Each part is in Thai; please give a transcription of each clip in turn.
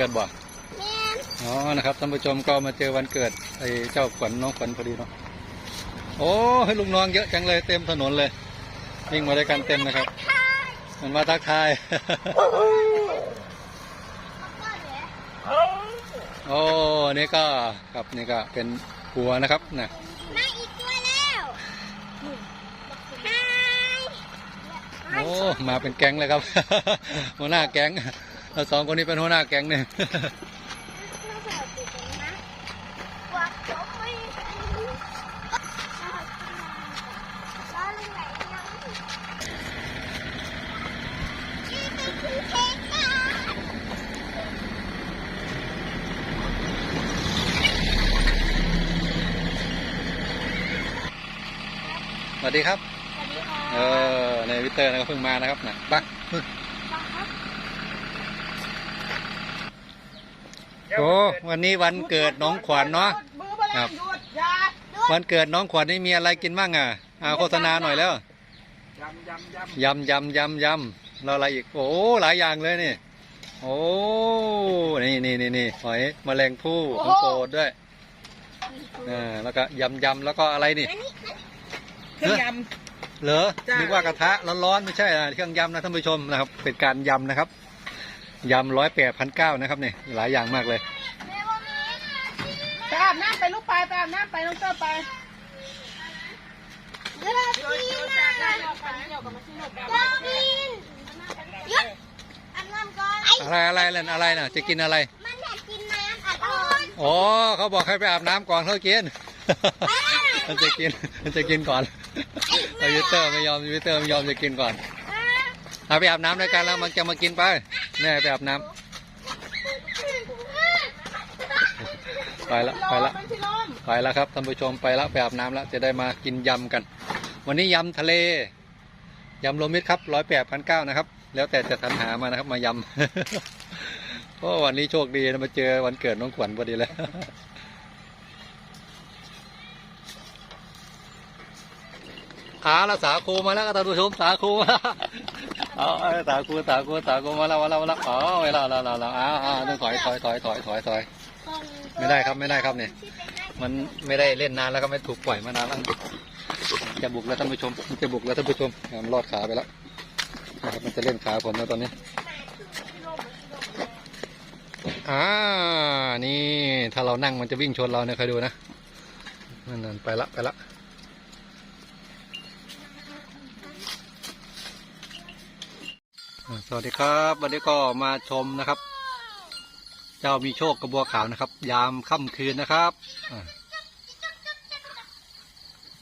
เกิดบ่แม่นอ๋อนะครับท่านผู้ชมก็มาเจอวันเกิดไอ้เจ้าขวัญน้องขวัญพอดีเนาะโอ้ให้ลูกน้องเยอะจังเลยเต็มถนนเลยวิ่งมาด้วยกันเต็มนะครับ มันมาทักทายโอ้นี่ก็ครับนี่ก็เป็นหัวนะครับนะมาอีกตัวแล้วฮายโอ้มาเป็นแก๊งเลยครับหัวหน้าแก๊ง เราสองคนนี้เป็นหัวหน้าแก๊งเนี่ยน่าจะเอาติดกันนะกวักจบไม่แล้วเรื่องไหนยังนี่เป็นคือเค้กนะสวัสดีครับ สวัสดีค่ะ เออ ในวิเตอร์นะครับเพิ่งมานะครับนะไปะ โอ้วันนี้วันเกิดน้องขวัญเนาะครับวันเกิดน้องขวัญนี่มีอะไรกินบ้างอะเอาโฆษณาหน่อยแล้วยำยำยำยำยำยำยำแล้วอะไรอีกโอ้หลายอย่างเลยนี่โอ้นี่นี่นี่นี่หอยแมลงภู่ของโปรดด้วยอ่าแล้วก็ยำยำแล้วก็อะไรนี่อันนี้เครื่องยเหรอจ้ะนึกว่ากระทะร้อนๆไม่ใช่นะเครื่องยำนะท่านผู้ชมนะครับเป็นการยำนะครับ ยำร้อยแปดพันเก้านะครับนี่หลายอย่างมากเลยแม่ว่ามีำไปอาบน้ำไปลูกไปไปอาบน้ำไปน้องเต้าไปเดี๋ยวเรากินนะเรากินหยุดอันนั้นก่อนไอ้อะไรอะไรเล่นอะไรน่ะ จะกินอะไร มันอยากกินน้ำอัดลมอ๋อเขาบอกให้ไปอาบน้ำก่อนเขากินมันจะกินมันจะกินก่อนเอาวิเตอร์ไม่ยอมวิเตอร์ไม่ยอมจะกินก่อน เอาไปอาบน้ำด้วยกันแล้วมันจะมากินไปแน่ไปอาบน้ำไปละไปละไปแล้วครับท่านผู้ชมไปแล้วไปอาบน้ำแล้วจะได้มากินยำกัน วันนี้ยำทะเลยำรวมมิตรครับร้อยแปดพันเก้านะครับ แล้วแต่จะสรรหามานะครับ มายำเพราะวันนี้โชคดีนะมาเจอวันเกิดน้องขวัญพอดีเลยอาละสาคูมาแล้วก็ท่านผู้ชมสาคูมา เอาเอาสาคูสาคูสาคูมาแล้วมาแล้วมาแล้วอ๋อเวลาเราเราเราอ้าวอ้าวต้องถอยถอยถอยถอยถอยถอยไม่ได้ครับไม่ได้ครับเนี่ยมันไม่ได้เล่นนานแล้วก็ไม่ถูกปล่อยมานานแล้วจะบุกแล้วท่านผู้ชมมันจะบุกแล้วท่านผู้ชมอะมันรอดขาไปแล้วนะครับมันจะเล่นขาผมแล้วตอนนี้อ่านี่ถ้าเรานั่งมันจะวิ่งชนเราเนี่ยคอยดูนะนั่นนั่นไปละไปละอ่า สวัสดีครับวันนี้ก็มาชมนะครับ เจ้ามีโชคกระบัวขาวนะครับ ยามค่ำคืนนะครับ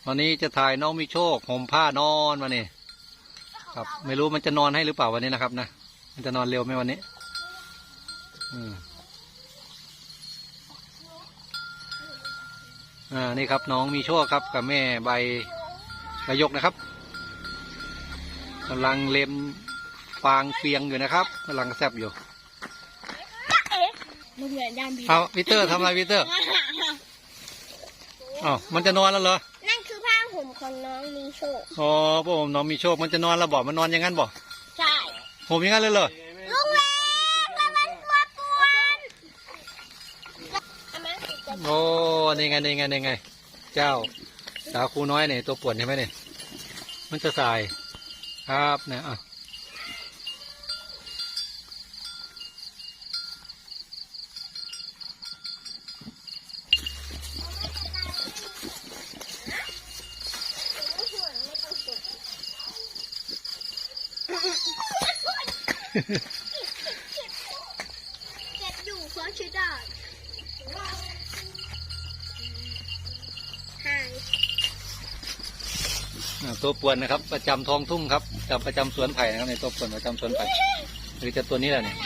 วันนี้จะถ่ายน้องมีโชคห่มผ้านอนมาเนี่ยครับ ไม่รู้มันจะนอนให้หรือเปล่าวันนี้นะครับนะมันจะนอนเร็วไหมวันนี้ อืมอ่านี่ครับน้องมีโชคครับกับแม่ใบใบยกนะครับกำลังเล็ม ฟางเฟียงอยู่นะครับกำลังแซบอยู่มึงเหมือนยามบีเอาวิเตอร์ทำอะไรวิเตอร์อ๋อมันจะนอนแล้วเหรอนั่นคือผ้าห่มของน้องมีโชคอ๋อพวกผมน้องมีโชคมันจะนอนแล้วบอกมันนอนอย่างนั้นบอกใช่ผมอย่างนั้นเลยเหรอลุงแหวนระวังตัวปวนเอามาจะโอ้นี่ไงนี่ไงนี่ไง เจ้าสาวครูน้อยเนี่ยตัวป่วนใช่ไหมเนี่ยมันจะสายครับเนี่ยอะ ตัวป่วนนะครับ ประจำท้องทุ่งครับจำประจำสวนไผ่นะครับในตัวป่วนประจำสวนไผ่หรือจะตัวนี้แหละเนี่ย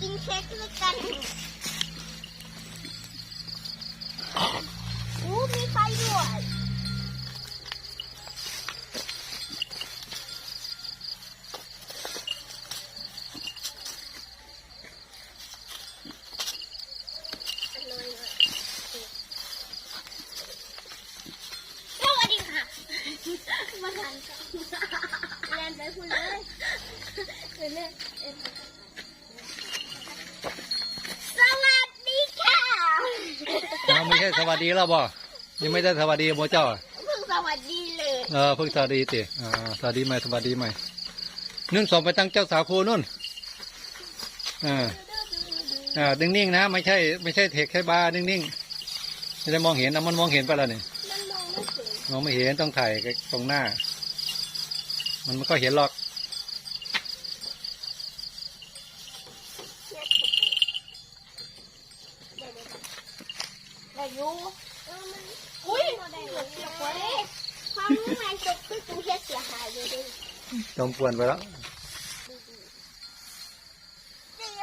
กินเค้กด้วยกัน สวัสดีค่ะไม่ใช่สวัสดีแล้วบ่ยังไม่ได้สวัสดีโมเจ้าอะเพิ่งสวัสดีเลยเออเพิ่งสวัสดีติอสวัสดีใหม่สวัสดีใหม่นุ่นส่งไปตั้งเจ้าสาวครูนุ่นอ่าอ่านิ่งนะ ไม่ใช่ ไม่ใช่เทคแค่บ้าร์นิ่งๆจะได้มองเห็นนะมันมองเห็นไปแล้วนี่มันมองไม่เห็นมองไม่เห็นต้องถ่ายตรงหน้า มันมันก็เห็นหรอก ได้อยู่เออมันอุ้ยได้เหลือเสียไว้ความรู้แรงจบคือกูเฮ็ดเสียหายอยู่ดิจมปวนไปแล้ว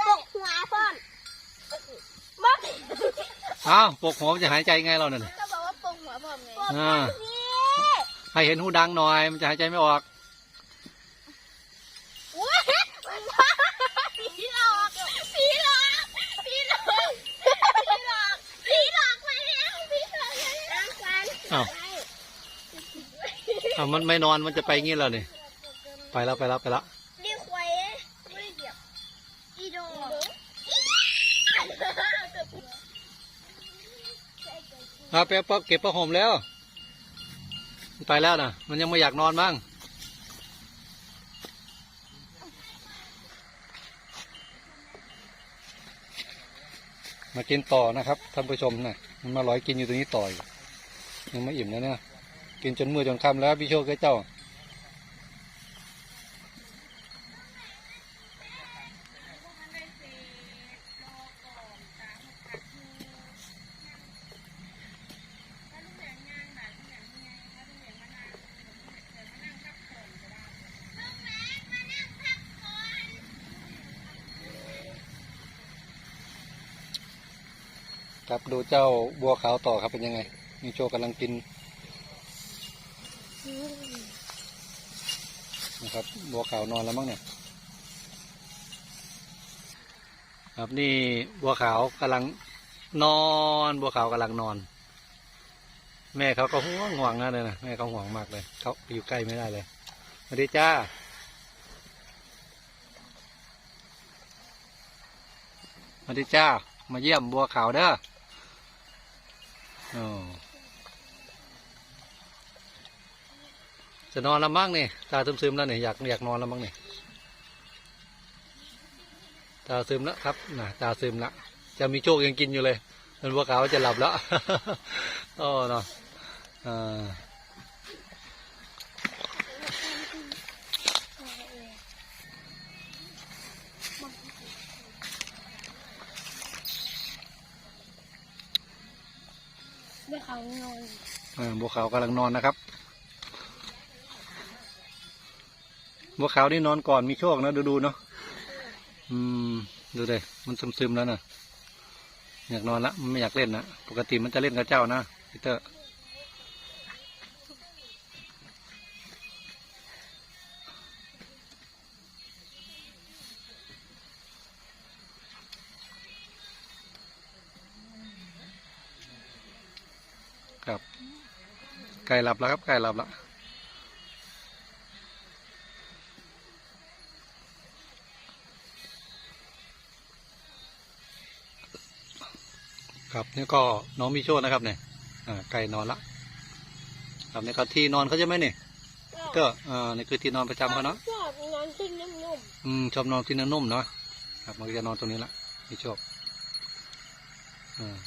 ปกหัวพ่อนบอกอ้าวปกหัวมันจะหายใจไงเราเนี่ยก็บอกว่าปกหัวพ่อไงอ่าให้เห็นหูดังหน่อย มันจะหายใจไม่ออก อ่ามันไม่นอนมันจะไปงี้แล้วนี่ไปแล้วไปแล้วไปแล้วดีควายไม่ได้เดียบอีโดอีเอาไปเอาเก็บผ้าห่มแล้วไปแล้วนะมันยังไม่อยากนอนบ้างมากินต่อนะครับท่านผู้ชมนะมันมาลอยกินอยู่ตรงนี้ต่อยยังไม่อิ่มนะเนี่ย กินจนมือจนค่ำแล้วพี่โชคกับเจ้า ครับดูเจ้าบัวขาวต่อครับเป็นยังไงมีโชคกำลังกินนะครั บัวขาวนอนแล้วมั้งเนี่ย ครับนี่บัวขาวกำลังนอน บัวขาวกำลังนอน แม่เขาก็ห่วงห่วงนะเลยนะแม่เขาห่วงมากเลยเขาอยู่ใกล้ไม่ได้เลยสวัสดีจ้าสวัสดีจ้า มาเยี่ยมบัวขาวเด้อออ จะนอนแล้วมั้งนี่ตาซึมๆแล้วเนี่ยอยากอยากนอนแล้วมั้งนี่ตาซึมแล้วครับน่ะตาซึมละจะมีโชคยังกินอยู่เลยมันบัวขาวจะหลับแล้วโอ้เนาะอ่าไม่เขานอนอ่าบัวขาวกำลังนอนนะครับ บัวขาวนี่นอนก่อนมีโชคนะดูดูเนาะอืมดูเลยมันซึมๆแล้วนะอยากนอนละมันไม่อยากเล่นนะปกติมันจะเล่นกับเจ้านะพีเตอร์ครับไก่หลับแล้วครับไก่หลับแล้ว ครับนี่ก็น้องมีโชคนะครับเนี่ยอ่าไก่นอนละครับนี่ก็ที่นอนเขาใช่ไหมเนี่ยก็อ่านี่คือที่นอนประจำเขาเนาะชอบนอนที่นุ่มอืมชอบนอนที่นนุ่มๆเนาะครับมันก็จะนอนตรงนี้ละไม่ชอบอ่า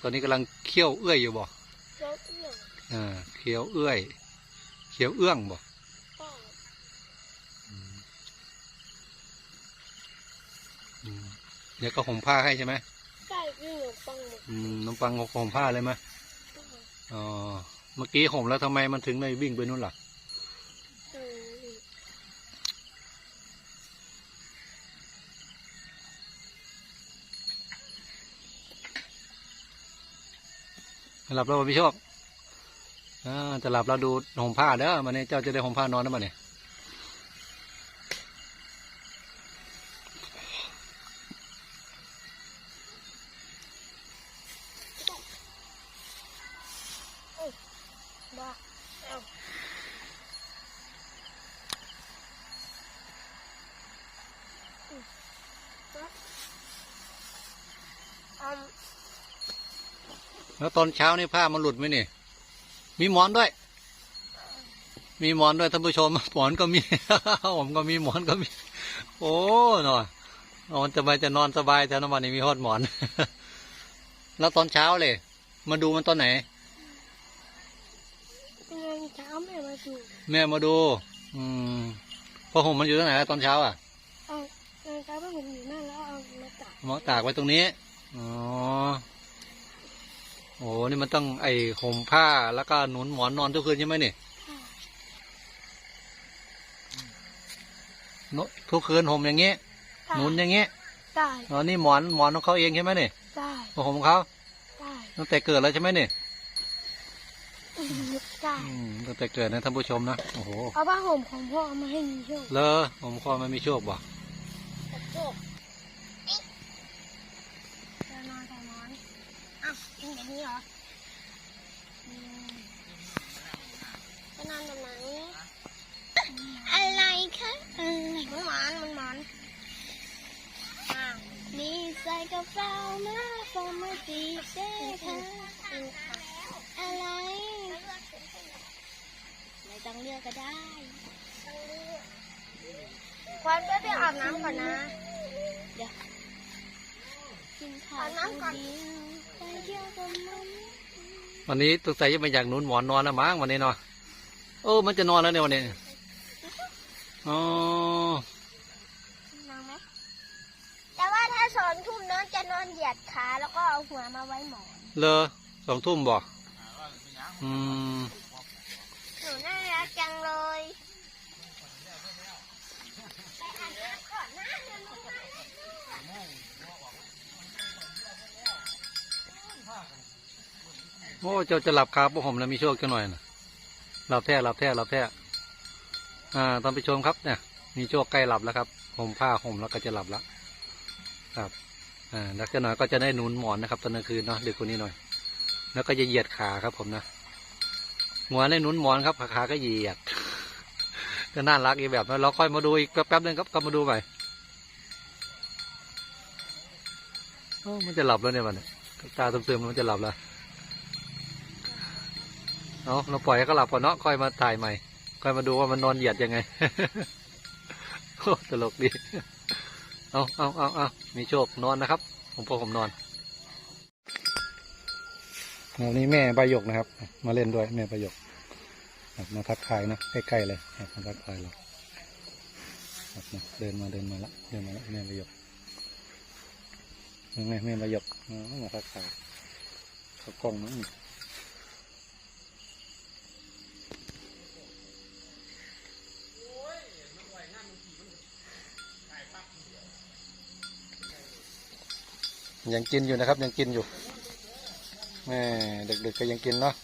ตอนนี้กำลังเคี่ยวเอื้อยอยู่บ่ๆแล้วเอี่ยงอ่าเคี้ยวเอื้อยเคี้ยวเอื้องบ่ป้าอืมอืมเดี๋ยวก็ห่มผ้าให้ใช่ไหมไก่กิ นขนมปังหมดอืมน้ำปังห่มผ้าเลยไหมอ๋อเมื่อกี้ห่มแล้วทำไมมันถึงไม่วิ่งไปนู่นล่ะหลับแล้วบ่พี่โชคอ่าจะหลับแล้วดูห่มผ้าเด้อมันนี้เจ้าจะได้ห่มผ้านอนนะมันเนี่ย บ้าเอาอืมอืม แล้วตอนเช้านี่ผ้ามันหลุดไหมนี่ มีหมอนด้วย มีหมอนด้วยท่านผู้ชมหมอนก็มี ผมก็มีหมอนก็มี โอ้หน่อยนอนจะไปจะนอนสบายแต่น้ำมันนี่มีฮอดหมอน แล้วตอนเช้าเลย มาดูมันตอนไหนเป็นไงเช้าแม่มาดูแม่มาดู อืมพอห่มมันอยู่ตรงไหนอะตอนเช้าอะเอาเงินเช้าแม่ผมอยู่นั่นแล้วเอามาตักหมอตากไว้ตรงนี้ อ๋อ โอ้นี่มันต้องไอห่มผ้าแล้วก็หนุนหมอนนอนทุกคืนใช่ไหมนี่นทุกคืนห่มอย่างงี้หนุนอย่างงี้ได้อ๋อนี่หมอนหมอนของเขาเองใช่ไหมนี่ได้ห่มของเขาได้ตั้งแต่เกิดแล้วใช่ไหมนี่ได้อืมตั้งแต่เกิดนะท่านผู้ชมนะโอ้โหเอาผ้าห่มของพ่อมาให้มีโชคเลอผมคอมันมีโชคบ่โชคจะนอนจะนอนอ้าวกินแบบนี้ เหรออืมจะนอนแบบไหนอะไรคะอะไรมันหวานมันหวานอ้าวนี่ใส่กระเป๋ามาฟอร์มาตีเซ่ค่ะอะไรไม่ต้องเลือกก็ได้ควันก็ไปอาบน้ำก่อนนะ เดี๋ยวกินข้าวน้ำก่อนไปเที่ยวกับมัน วันนี้ตกใจจะไปอยากหนุนหมอนนอนแล้วมั้งวันนี้เนาะโอ้มันจะนอนแล้วเนี่ยวันนี้อ๋อนอนไหมแต่ว่าถ้าสอนทุ่มน้องจะนอนเหยียดขาแล้วก็เอาหัวมาไว้หมอนเลอสองทุ่มบ่อืม หนูน่ารักจังเลยไปอาบน้ำก่อนนะเดี๋ยวหนูมา โอ้เจ้าจะหลับคาพวกผมแล้วมีโชคจังหน่อยนะหลับแท้หลับแท้หลับแท้อ่าตอนไปชมครับเนี่ยมีโชคใกล้หลับแล้วครับห่มผ้าห่มแล้วก็จะหลับแล้วครับอ่าแล้วก็หน่อยก็จะได้หนุนหมอนนะครับตอนกลางคืนเนาะดึกกว่านี้หน่อย แล้วก็จะเหยียดขาครับผมนะหัวได้หนุนหมอนครับขาก็เหยียดก็น่ารักอีกแบบเราค่อยมาดูอีกแป๊บๆนึงครับก็มาดูใหม่โอ้มันจะหลับแล้วเนี่ยมันตาซึมๆมันจะหลับแล้ว เอาเราปล่อยให้เขาหลับก่อนเนาะค่อยมาถ่ายใหม่ ค่อยมาดูว่ามันนอนเหยียดยังไงโอ้ตลกดี เอาเอาเอาเอามีโชคนอนนะครับ ผมพอผมนอนวันนี้แม่ใบหยกนะครับ มาเล่นด้วยแม่ใบหยกมาทักทายนะใกล้ๆเลยมาทักทายเราเดินมาเดินมาละเดินมาละแม่ใบหยกยังไงแม่ใบหยกมาทักทายเขากล้องมั้ง ยังกินอยู่นะครับ ยังกินอยู่แม่เด็กๆก็ยังกินเนาะ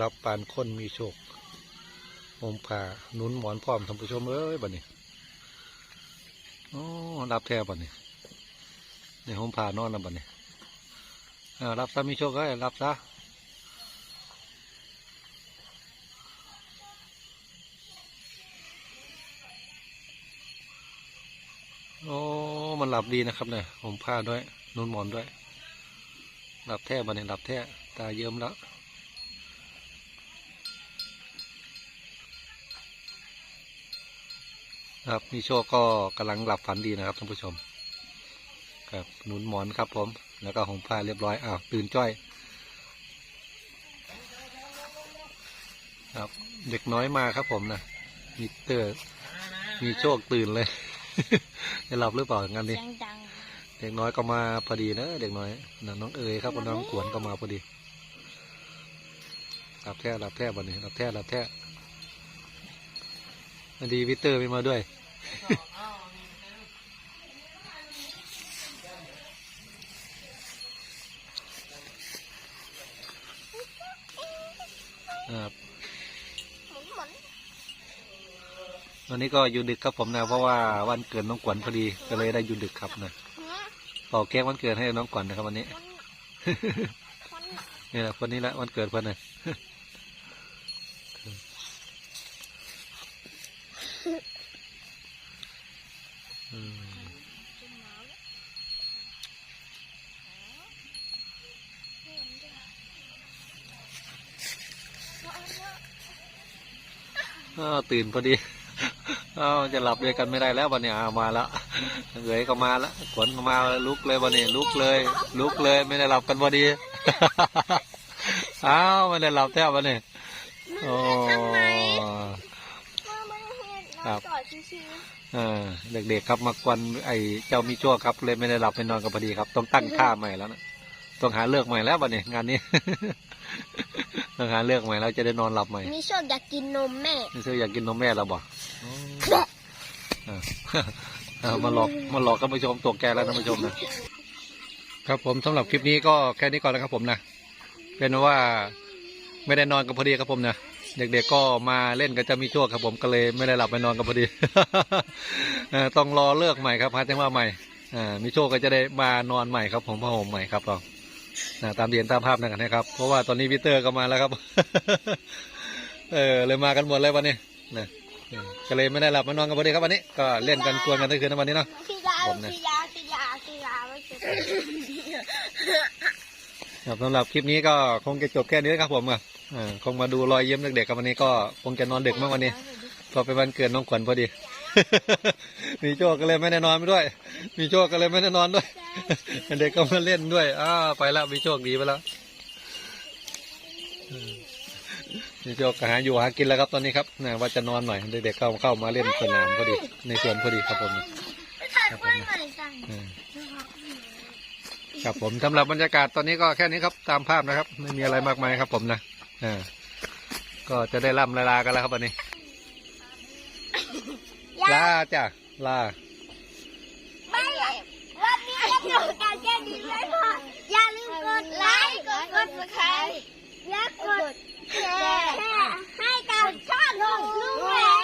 รับปานคนมีโชคผมผ่าหนุนหมอนพร้อมท่านผู้ชมเอ้ยบัดนี้โอ้รับแท้บัดนี้เดี๋ยวผมผ่านอนแล้วบัดนี้อ่ารับซะมีโชคก็รับซะโอ้มันหลับดีนะครับเนี่ยผมผ้าด้วยนุ่นหมอนด้วย หลับแท้บันเนี่ยหลับแท้ตาเยิ้มแล้ว ครับมีโชคก็กำลังหลับฝันดีนะครับท่านผู้ชม ครับหนุนหมอนครับผม แล้วก็ห่มผ้าเรียบร้อยอ้าวตื่นจ้อย ครับ เด็กน้อยมาครับผมนะมิเตอร์มีโชคตื่นเลยจะหลับหรือเปล่างานนี้เสียงดังเด็กน้อยก็มาพอดีนะเด็กน้อยนะน้องเอ๋ยครับกับน้องขวนก็มาพอดีหลับแท้หลับแท้บันนี้หลับแท้หลับแท้ันดีวิเตอร์ไม่มาด้วย ครับวันนี้ก็อยู่ดึกครับผมนะเพราะว่าวันเกิดน้องขวัญพอดีก็เลยได้อยู่ดึกครับนะเป่าเค้วันเกิดให้น้องขวัญนะครับวันนี้ นี่แหละคนนี้แหละวันเกิดเพื่อนเลย อ้าวตื่นพอดีอ้าวจะหลับด้วยกันไม่ได้แล้ววันนี้อ้าวมาแล้วเหยก็มาแล้วขนก็มาลุกเลยวันนี้ลุกเลย ลุกเลยไม่ได้หลับกันพอดีอ้าวไม่ได้หลับแทบวันนี้โอ้ ว่าไม่เห็น ครั น้อบ งจอดชิว อ่า เด็กๆครับมากวนไอ้เจ้ามีโจ้ครับเลยไม่ได้หลับไม่นอนกันพอดีครับ ต้องตั้งท่าใหม่แล้วนะต้องหาเลือกใหม่แล้ววันนี้งานนี้ต้องหาเลือกใหม่แล้วจะได้นอนหลับใหม่ๆมีโชคอยากกินนมแม่นี่ซื้ออยากกินนมแม่เราบอกอ่าอ่ามาหลอกมาหลอกท่านผู้ชมตัวแกแล้วท่านผู้ชมนะครับผมสำหรับคลิปนี้ก็แค่นี้ก่อนนะครับผมนะเป็นว่าไม่ได้นอนกันพอดีครับผมนะ เด็กๆก็มาเล่นกับเจะมีโชคครับผมก็เลยไม่ได้หลับไปนอนกันพอดีเอ่อต้องรอเลิกใหม่ครับพัดจังว่าใหม่อ่ามีโชคก็จะได้มานอนใหม่ครับผมผ้าห่มใหม่ครับเราอ่าตามเดียนตามภาพนั่นกันนะครับ เพราะว่าตอนนี้วิเตอร์ก็มาแล้วครับ เออเลยมากันหมดเลยวันนี้นะเออก็เลยไม่ได้หลับมานอนกันพอดีครับวันนี้ก็เล่นกันกวนกันทั้งคืนทั้งวันนี้เนาะพี่ยาผมนะ ครับสำหรับคลิปนี้ก็คงจะจบแค่นี้ครับผมอะเออคงมาดูรอยเยิ้มเด็กๆกันวันนี้ก็คงจะนอนดึกมากวันนี้เพอเป็นวันเกิดน้องขวัญพอดี มีโชคก็เลยไม่ได้นอนไปด้วย มีโชคก็เลยไม่ได้นอนด้วย เด็กก็มาเล่นด้วยอ้าไปแล้วมีโชคดีไปแล้วอืมมีโชคก็หาอยู่หากินแล้วครับตอนนี้ครับนะว่าจะนอนหน่อยเด็กๆเข้าเข้ามาเล่นสนามพอดี ในสวนพอดีครับผมถ่ายกล้วยหน่อยสั่งอืม ครับผมสำหรับบรรยากาศตอนนี้ก็แค่นี้ครับตามภาพนะครับ ไม่มีอะไรมากมายครับ ผมนะอ่าก็จะได้ล่ำลาลากันแล้วครับวันนี้ลาจ้ะลาไม่วันนี้จะจบการแค่นี้เลยพออย่าลืมกดไลค์กดกดไลค์และกดแชร์ให้กับช่องลุงลุงแหวน